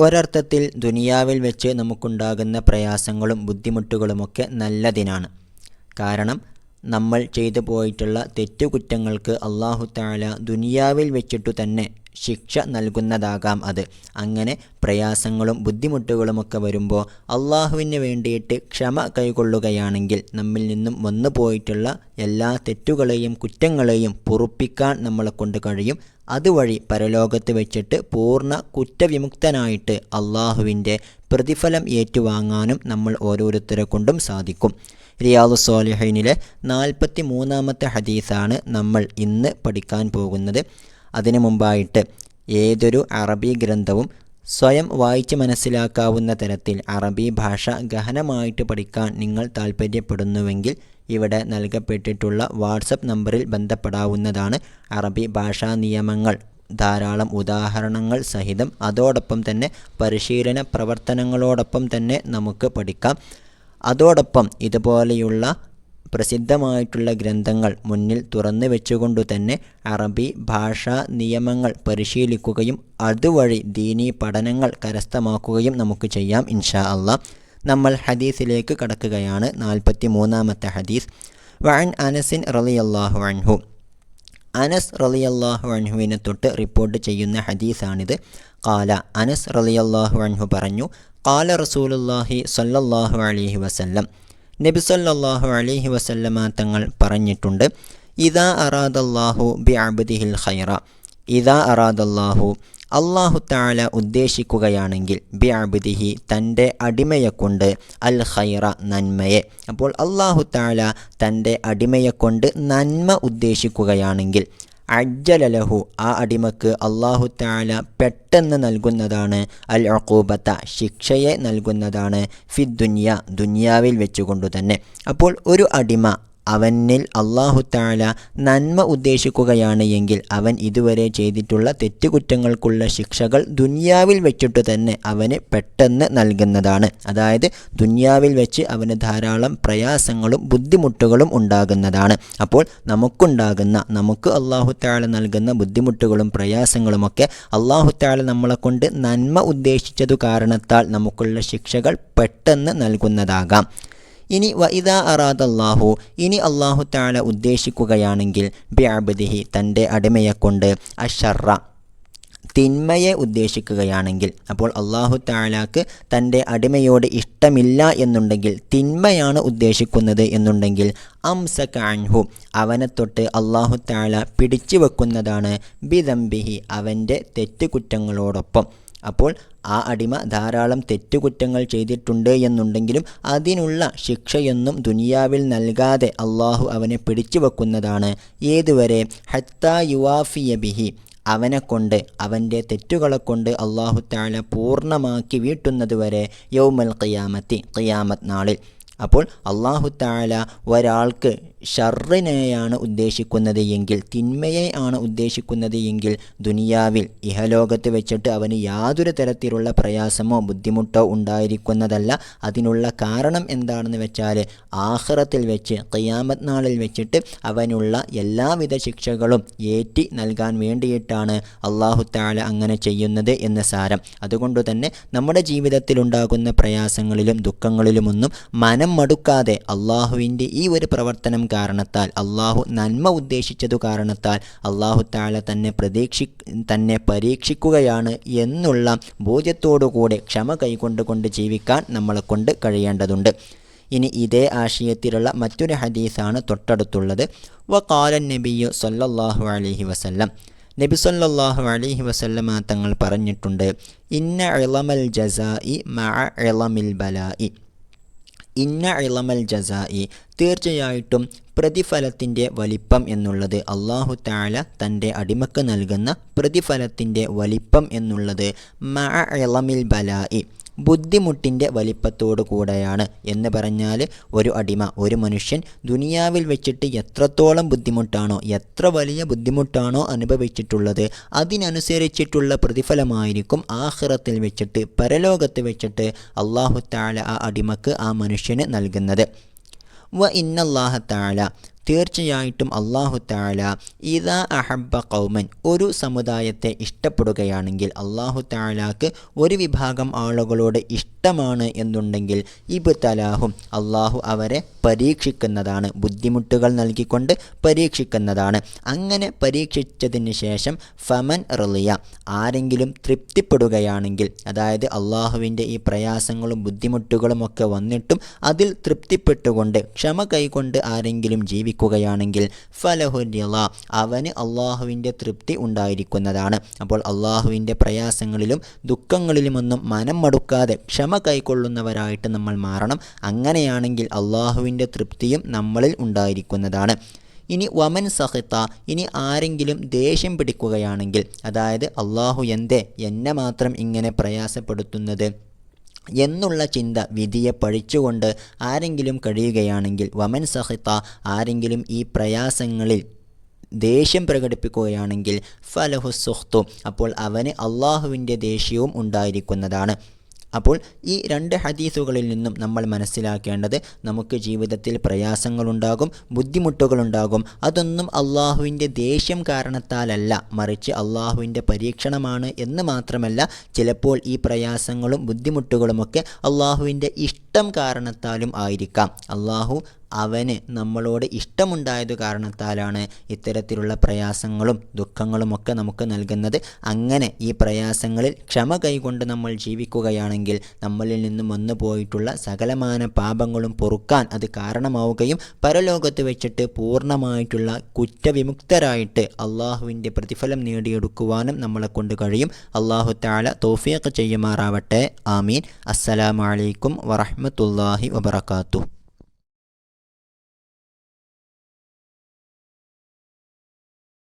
ഒരർത്ഥത്തിൽ ദുനിയാവിൽ വെച്ച് നമുക്കുണ്ടാകുന്ന പ്രയാസങ്ങളും ബുദ്ധിമുട്ടുകളുമൊക്കെ നല്ലതിനാണ്. കാരണം നമ്മൾ ചെയ്തു പോയിട്ടുള്ള തെറ്റുകുറ്റങ്ങൾക്ക് അള്ളാഹു താല ദുനിയാവിൽ വെച്ചിട്ടു തന്നെ ശിക്ഷ നൽകുന്നതാകാം അത്. അങ്ങനെ പ്രയാസങ്ങളും ബുദ്ധിമുട്ടുകളുമൊക്കെ വരുമ്പോൾ അള്ളാഹുവിന് വേണ്ടിയിട്ട് ക്ഷമ കൈകൊള്ളുകയാണെങ്കിൽ നമ്മിൽ നിന്നും വന്നു പോയിട്ടുള്ള എല്ലാ തെറ്റുകളെയും കുറ്റങ്ങളെയും പൊറുപ്പിക്കാൻ നമ്മളെ കൊണ്ട് കഴിയും. അതുവഴി പരലോകത്ത് വെച്ചിട്ട് പൂർണ കുറ്റവിമുക്തനായിട്ട് അള്ളാഹുവിന്റെ പ്രതിഫലം ഏറ്റുവാങ്ങാനും നമ്മൾ ഓരോരുത്തരെ കൊണ്ടും സാധിക്കും. റിയാദു സോലിഹൈനിലെ നാൽപ്പത്തി മൂന്നാമത്തെ ഹദീസാണ് നമ്മൾ ഇന്ന് പഠിക്കാൻ പോകുന്നത്. അതിനു മുമ്പായിട്ട് ഏതൊരു അറബി ഗ്രന്ഥവും സ്വയം വായിച്ച് മനസ്സിലാക്കാവുന്ന തരത്തിൽ അറബി ഭാഷ ഗഹനമായിട്ട് പഠിക്കാൻ നിങ്ങൾ താൽപ്പര്യപ്പെടുന്നുവെങ്കിൽ ഇവിടെ നൽകപ്പെട്ടിട്ടുള്ള വാട്സപ്പ് നമ്പറിൽ ബന്ധപ്പെടാവുന്നതാണ് അറബി ഭാഷാ നിയമങ്ങൾ. ധാരാളം ഉദാഹരണങ്ങൾ സഹിതം അതോടൊപ്പം തന്നെ പരിശീലന പ്രവർത്തനങ്ങളോടൊപ്പം തന്നെ നമുക്ക് പഠിക്കാം. അതോടൊപ്പം ഇതുപോലെയുള്ള പ്രസിദ്ധമായിട്ടുള്ള ഗ്രന്ഥങ്ങൾ മുന്നിൽ തുറന്നു വെച്ചുകൊണ്ടു തന്നെ അറബി ഭാഷാ നിയമങ്ങൾ പരിശീലിക്കുകയും അതുവഴി ദീനീ പഠനങ്ങൾ കരസ്ഥമാക്കുകയും നമുക്ക് ചെയ്യാം ഇൻഷാ അള്ളാ. നമ്മൾ ഹദീസിലേക്ക് കടക്കുകയാണ്. നാൽപ്പത്തി മൂന്നാമത്തെ ഹദീസ്. വൻ അനസിൻ റളിയല്ലാഹു അൻഹു. അനസ് റളിയല്ലാഹു അൻഹുവിനെ തൊട്ട് റിപ്പോർട്ട് ചെയ്യുന്ന ഹദീസാണിത്. കാല അനസ് റളിയല്ലാഹു അൻഹു പറഞ്ഞു കാല റസൂലുല്ലാഹി സല്ലല്ലാഹു അലൈഹി വസല്ലം നബി സല്ലല്ലാഹു അലൈഹി വസല്ലമ തങ്ങൾ പറഞ്ഞിട്ടുണ്ട് ഇദാ അറാദല്ലാഹു ബി അബ്ദിഹിൽ ഖൈറ. ഇതാ അറാദല്ലാഹു അള്ളാഹു താല ഉദ്ദേശിക്കുകയാണെങ്കിൽ ബി അബ്ദിഹി തന്റെ അടിമയെക്കൊണ്ട് അൽ ഖൈറ നന്മയെ. അപ്പോൾ അള്ളാഹു താല തന്റെ അടിമയെക്കൊണ്ട് നന്മ ഉദ്ദേശിക്കുകയാണെങ്കിൽ അജ്ജലലഹു ആ അടിമക്ക് അള്ളാഹു താല പെട്ടെന്ന് നൽകുന്നതാണ്. അൽ അക്കൂബത്ത ശിക്ഷയെ നൽകുന്നതാണ്. ഫി ദുനിയ ദുനിയാവിൽ വെച്ചുകൊണ്ടു തന്നെ അപ്പോൾ ഒരു അടിമ അവനിൽ അള്ളാഹുത്താല നന്മ ഉദ്ദേശിക്കുകയാണ് എങ്കിൽ അവൻ ഇതുവരെ ചെയ്തിട്ടുള്ള തെറ്റുകുറ്റങ്ങൾക്കുള്ള ശിക്ഷകൾ ദുന്യാവിൽ വെച്ചിട്ട് തന്നെ അവന് പെട്ടെന്ന് നൽകുന്നതാണ്. അതായത് ദുന്യാവിൽ വെച്ച് അവന് ധാരാളം പ്രയാസങ്ങളും ബുദ്ധിമുട്ടുകളും ഉണ്ടാകുന്നതാണ്. അപ്പോൾ നമുക്കുണ്ടാകുന്ന നമുക്ക് അള്ളാഹുത്താല നൽകുന്ന ബുദ്ധിമുട്ടുകളും പ്രയാസങ്ങളുമൊക്കെ അള്ളാഹുത്താല നമ്മളെ കൊണ്ട് നന്മ ഉദ്ദേശിച്ചതു കാരണത്താൽ നമുക്കുള്ള ശിക്ഷകൾ പെട്ടെന്ന് നൽകുന്നതാകാം. ഇനി വ ഇതാ അറാദല്ലാഹു ഇനി അള്ളാഹു താല ഉദ്ദേശിക്കുകയാണെങ്കിൽ ബിഅബ്ദിഹി തന്റെ അടിമയെക്കൊണ്ട് അഷറ തിന്മയെ ഉദ്ദേശിക്കുകയാണെങ്കിൽ അപ്പോൾ അള്ളാഹു താലാക്ക് തന്റെ അടിമയോട് ഇഷ്ടമില്ല എന്നുണ്ടെങ്കിൽ തിന്മയാണ് ഉദ്ദേശിക്കുന്നത് എന്നുണ്ടെങ്കിൽ അംസക അൻഹു അവനെ തൊട്ട് അള്ളാഹു താല പിടിച്ചു വെക്കുന്നതാണ് ബിദംബിഹി അവന്റെ തെറ്റുകുറ്റങ്ങളോടൊപ്പം. അപ്പോൾ ആ അടിമ ധാരാളം തെറ്റുകുറ്റങ്ങൾ ചെയ്തിട്ടുണ്ട് എന്നുണ്ടെങ്കിലും അതിനുള്ള ശിക്ഷയൊന്നും ദുനിയാവിൽ നൽകാതെ അള്ളാഹു അവനെ പിടിച്ചു വെക്കുന്നതാണ് ഏതുവരെ? ഹത്താ യുവാഫിയ ബിഹി. അവനെ കൊണ്ട് അവന്റെ തെറ്റുകളെ കൊണ്ട് അള്ളാഹു താല പൂർണമാക്കി വീട്ടുന്നതുവരെ യൗമൽ ഖിയാമത്തി ഖിയാമത്ത് നാളിൽ. അപ്പോൾ അള്ളാഹു താല ഒരാൾക്ക് ഷറിനെയാണ് ഉദ്ദേശിക്കുന്നത് എങ്കിൽ തിന്മയെ ആണ് ഉദ്ദേശിക്കുന്നത് എങ്കിൽ ദുനിയാവിൽ ഇഹലോകത്ത് വെച്ചിട്ട് അവന് യാതൊരു തരത്തിലുള്ള പ്രയാസമോ ബുദ്ധിമുട്ടോ ഉണ്ടായിരിക്കുന്നതല്ല. അതിനുള്ള കാരണം എന്താണെന്ന് വെച്ചാൽ ആഹ്റത്തിൽ വെച്ച് കയ്യാമത് നാളിൽ വെച്ചിട്ട് അവനുള്ള എല്ലാവിധ ശിക്ഷകളും ഏറ്റി നൽകാൻ വേണ്ടിയിട്ടാണ് അള്ളാഹു താല അങ്ങനെ ചെയ്യുന്നത് എന്ന് സാരം. അതുകൊണ്ട് തന്നെ നമ്മുടെ ജീവിതത്തിലുണ്ടാകുന്ന പ്രയാസങ്ങളിലും ദുഃഖങ്ങളിലുമൊന്നും മനം മടുക്കാതെ അള്ളാഹുവിന്റെ ഈ ഒരു പ്രവർത്തനം കാരണത്താൽ അള്ളാഹു നന്മ ഉദ്ദേശിച്ചതു കാരണത്താൽ അള്ളാഹു താല തന്നെ പ്രതീക്ഷി തന്നെ പരീക്ഷിക്കുകയാണ് എന്നുള്ള ബോധ്യത്തോടുകൂടെ ക്ഷമ കൈകൊണ്ടുകൊണ്ട് ജീവിക്കാൻ നമ്മളെ കൊണ്ട് കഴിയേണ്ടതുണ്ട്. ഇനി ഇതേ ആശയത്തിലുള്ള മറ്റൊരു ഹദീസാണ് തൊട്ടടുത്തുള്ളത്. വ കാലൻ നബിയു സല്ലല്ലാഹു അലൈഹി വസല്ലം. നബി സല്ലല്ലാഹു അലൈഹി വസല്ലമ തങ്ങൾ പറഞ്ഞിട്ടുണ്ട് ഇന്ന ഇളമൽ ജസായി മഅ ഇളമിൽ ബലായി ഇന്ന ഇളമൽ ജസായി തീർച്ചയായിട്ടും പ്രതിഫലത്തിന്റെ വലിപ്പം എന്നുള്ളത് അള്ളാഹു താല തന്റെ അടിമക്ക് നൽകുന്ന പ്രതിഫലത്തിന്റെ വലിപ്പം എന്നുള്ളത് മഅ ഇളമിൽ ബലായി ബുദ്ധിമുട്ടിന്റെ വലിപ്പത്തോടു കൂടെയാണ് എന്ന് പറഞ്ഞാൽ ഒരു അടിമ ഒരു മനുഷ്യൻ ദുനിയാവിൽ വെച്ചിട്ട് എത്രത്തോളം ബുദ്ധിമുട്ടാണോ എത്ര വലിയ ബുദ്ധിമുട്ടാണോ അനുഭവിച്ചിട്ടുള്ളത് അതിനനുസരിച്ചിട്ടുള്ള പ്രതിഫലമായിരിക്കും ആഹ്റത്തിൽ വെച്ചിട്ട് പരലോകത്ത് വെച്ചിട്ട് അള്ളാഹു താല ആ അടിമക്ക് ആ മനുഷ്യന് നൽകുന്നത്. വ ഇന്നല്ലാഹ താല തീർച്ചയായിട്ടും അള്ളാഹു താല ഇതാ അഹബ്ബ കൗമൻ ഒരു സമുദായത്തെ ഇഷ്ടപ്പെടുകയാണെങ്കിൽ അള്ളാഹു താലാക്ക് ഒരു വിഭാഗം ആളുകളോട് ഇഷ്ടമാണ് എന്നുണ്ടെങ്കിൽ ഇബ് തലാഹും അള്ളാഹു അവരെ പരീക്ഷിക്കുന്നതാണ്. ബുദ്ധിമുട്ടുകൾ നൽകിക്കൊണ്ട് പരീക്ഷിക്കുന്നതാണ്. അങ്ങനെ പരീക്ഷിച്ചതിന് ശേഷം ഫമൻ റളിയ ആരെങ്കിലും തൃപ്തിപ്പെടുകയാണെങ്കിൽ അതായത് അള്ളാഹുവിന്റെ ഈ പ്രയാസങ്ങളും ബുദ്ധിമുട്ടുകളും ഒക്കെ വന്നിട്ടും അതിൽ തൃപ്തിപ്പെട്ടുകൊണ്ട് ക്ഷമ കൈകൊണ്ട് ആരെങ്കിലും ജീവിക്കുകയാണെങ്കിൽ ഫലഹുരിള അവന് അള്ളാഹുവിന്റെ തൃപ്തി ഉണ്ടായിരിക്കുന്നതാണ്. അപ്പോൾ അള്ളാഹുവിന്റെ പ്രയാസങ്ങളിലും ദുഃഖങ്ങളിലുമൊന്നും മനം മടുക്കാതെ ക്ഷമ കൈക്കൊള്ളുന്നവരായിട്ട് നമ്മൾ മാറണം. അങ്ങനെയാണെങ്കിൽ അള്ളാഹുവിന്റെ തൃപ്തിയും നമ്മളിൽ ഉണ്ടായിരിക്കുന്നതാണ്. ഇനി വമൻ സഹിത്ത ഇനി ആരെങ്കിലും ദേഷ്യം പിടിക്കുകയാണെങ്കിൽ അതായത് അള്ളാഹു എന്തേ? എന്നെ മാത്രം ഇങ്ങനെ പ്രയാസപ്പെടുത്തുന്നത്. എന്നുള്ള ചിന്ത വിധിയെ പഴിച്ചുകൊണ്ട് ആരെങ്കിലും കഴിയുകയാണെങ്കിൽ വമൻ സഹിത ആരെങ്കിലും ഈ പ്രയാസങ്ങളിൽ ദേഷ്യം പ്രകടിപ്പിക്കുകയാണെങ്കിൽ ഫലഹു സുഹ്തു അപ്പോൾ അവന് അള്ളാഹുവിന്റെ ദേഷ്യവും ഉണ്ടായിരിക്കുന്നതാണ്. അപ്പോൾ ഈ രണ്ട് ഹദീസുകളിൽ നിന്നും നമ്മൾ മനസ്സിലാക്കേണ്ടത് നമുക്ക് ജീവിതത്തിൽ പ്രയാസങ്ങളുണ്ടാകും ബുദ്ധിമുട്ടുകളുണ്ടാകും. അതൊന്നും അള്ളാഹുവിന്റെ ദേഷ്യം കാരണത്താലല്ല. മറിച്ച് അള്ളാഹുവിന്റെ പരീക്ഷണമാണ് എന്ന് മാത്രമല്ല ചിലപ്പോൾ ഈ പ്രയാസങ്ങളും ബുദ്ധിമുട്ടുകളുമൊക്കെ അള്ളാഹുവിന്റെ ഇഷ്ടം കാരണത്താലും ആയിരിക്കാം. അള്ളാഹു അവന് നമ്മളോട് ഇഷ്ടമുണ്ടായത് കാരണത്താലാണ് ഇത്തരത്തിലുള്ള പ്രയാസങ്ങളും ദുഃഖങ്ങളുമൊക്കെ നമുക്ക് നൽകുന്നത്. അങ്ങനെ ഈ പ്രയാസങ്ങളിൽ ക്ഷമ കൈകൊണ്ട് നമ്മൾ ജീവിക്കുകയാണെങ്കിൽ നമ്മളിൽ നിന്നും വന്നു പോയിട്ടുള്ള സകലമാന പാപങ്ങളും പൊറുക്കാൻ അത് കാരണമാവുകയും പരലോകത്ത് വെച്ചിട്ട് പൂർണമായിട്ടുള്ള കുറ്റവിമുക്തരായിട്ട് അള്ളാഹുവിന്റെ പ്രതിഫലം നേടിയെടുക്കുവാനും നമ്മളെ കൊണ്ട് കഴിയും. അള്ളാഹു താല തോഫിയൊക്കെ ചെയ്യുമാറാവട്ടെ. ആമീൻ. അസ്സലാമലൈക്കും വറഹമത്തല്ലാഹി വബർക്കാത്തു